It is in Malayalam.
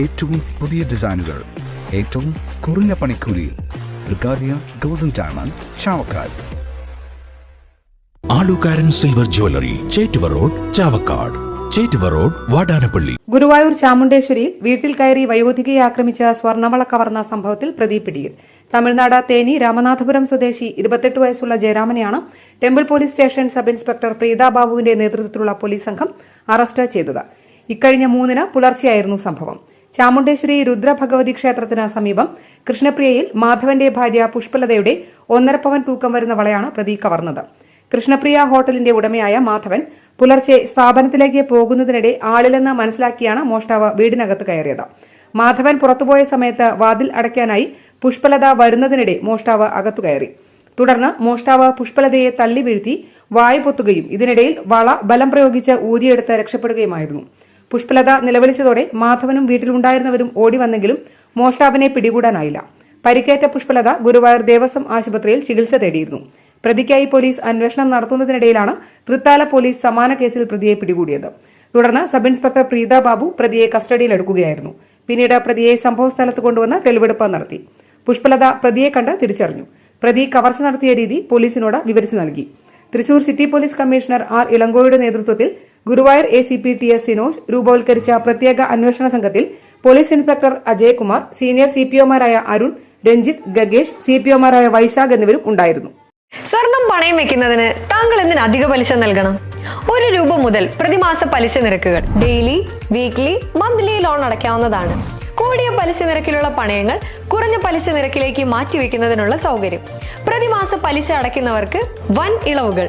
ഏറ്റവും പുതിയ ഡിസൈനുകൾ ഏറ്റവും കുറഞ്ഞ പണിക്കൂലിയിൽ. ബ്രിഗാദിയ golden diamond Chavakkad. Alukkaran silver jewellery Chettuva road Chavakkad. Chettuva road Vadanappally. Guruvayur ചാമുണ്ടേശ്വരിയിൽ വീട്ടിൽ കയറി വയോധികയെ ആക്രമിച്ച സ്വർണവള കവർന്ന സംഭവത്തിൽ പ്രതി പിടിയിൽ. തമിഴ്നാട് തേനി രാമനാഥപുരം സ്വദേശി ഇരുപത്തെട്ട് വയസ്സുള്ള ജയരാമനെയാണ് temple police station sub inspector Preetha ബാബുവിന്റെ നേതൃത്വത്തിലുള്ള പോലീസ് സംഘം അറസ്റ്റ് ചെയ്തത്. ഇക്കഴിഞ്ഞ മൂന്നിന് പുലർച്ചെയായിരുന്നു സംഭവം. ചാമുണ്ടേശ്വരി രുദ്രഭഗവതി ക്ഷേത്രത്തിന് സമീപം കൃഷ്ണപ്രിയയിൽ മാധവന്റെ ഭാര്യ പുഷ്പലതയുടെ ഒന്നര പവൻ തൂക്കം വരുന്ന വളയാണ് പ്രതി കവർന്നത്. കൃഷ്ണപ്രിയ ഹോട്ടലിന്റെ ഉടമയായ മാധവൻ പുലർച്ചെ സ്ഥാപനത്തിലേക്ക് പോകുന്നതിനിടെ ആളില്ലെന്ന് മനസ്സിലാക്കിയാണ് മോഷ്ടാവ് വീടിനകത്ത് കയറിയത്. മാധവൻ പുറത്തുപോയ സമയത്ത് വാതിൽ അടയ്ക്കാനായി പുഷ്പലത വരുന്നതിനിടെ മോഷ്ടാവ് അകത്തു കയറി. തുടർന്ന് മോഷ്ടാവ് പുഷ്പലതയെ തള്ളി വീഴ്ത്തി വായു പൊത്തുകയും ഇതിനിടയിൽ വള ബലം പ്രയോഗിച്ച് ഊരിയെടുത്ത് രക്ഷപ്പെടുകയുമായിരുന്നു. പുഷ്പലത നിലവിളിച്ചതോടെ മാധവനും വീട്ടിലുണ്ടായിരുന്നവരും ഓടി വന്നെങ്കിലും മോഷ്ടാവിനെ പിടികൂടാനായില്ല. പരിക്കേറ്റ പുഷ്പലത ഗുരുവായൂർ ദേവസ്വം ആശുപത്രിയിൽ ചികിത്സ തേടിയിരുന്നു. പ്രതിക്കായി പോലീസ് അന്വേഷണം നടത്തുന്നതിനിടയിലാണ് തൃത്താല പോലീസ് സമാന കേസിൽ പ്രതിയെ പിടികൂടിയത്. തുടർന്ന് സബ് ഇൻസ്പെക്ടർ പ്രീത ബാബു പ്രതിയെ കസ്റ്റഡിയിലെടുക്കുകയായിരുന്നു പിന്നീട് പ്രതിയെ സംഭവസ്ഥലത്ത് കൊണ്ടുവന്ന് തെളിവെടുപ്പ് നടത്തി. പുഷ്പലത പ്രതിയെ കണ്ട് തിരിച്ചറിഞ്ഞു. പ്രതി കവർച്ച നടത്തിയ രീതി പോലീസിനോട് വിവരിച്ചു നൽകി. Thrissur city police commissioner R ഇളങ്കോയുടെ നേതൃത്വത്തിൽ Guruvayur A C P T S Sinoj രൂപവൽക്കരിച്ച പ്രത്യേക അന്വേഷണ സംഘത്തിൽ police inspector Ajaykumar senior C P ഒമാരായ Arun Ranjith Gagesh C P ഒമാരായ വൈശാഖ് എന്നിവരും ഉണ്ടായിരുന്നു. സ്വർണം പണയം വെക്കുന്നതിന് താങ്കൾ എന്തിന് അധിക പലിശ നൽകണം? ഒരു രൂപ മുതൽ പ്രതിമാസ പലിശ നിരക്കുകൾ ഡെയിലി വീക്ക്ലി മന്ത്ലി ലോൺ അടയ്ക്കാവുന്നതാണ്. കൂടിയ പലിശ നിരക്കിലുള്ള പണയങ്ങൾ കുറഞ്ഞ പലിശ നിരക്കിലേക്ക് മാറ്റിവെക്കുന്നതിനുള്ള സൗകര്യം. പ്രതിമാസ പലിശ അടയ്ക്കുന്നവർക്ക് വൻ ഇളവുകൾ.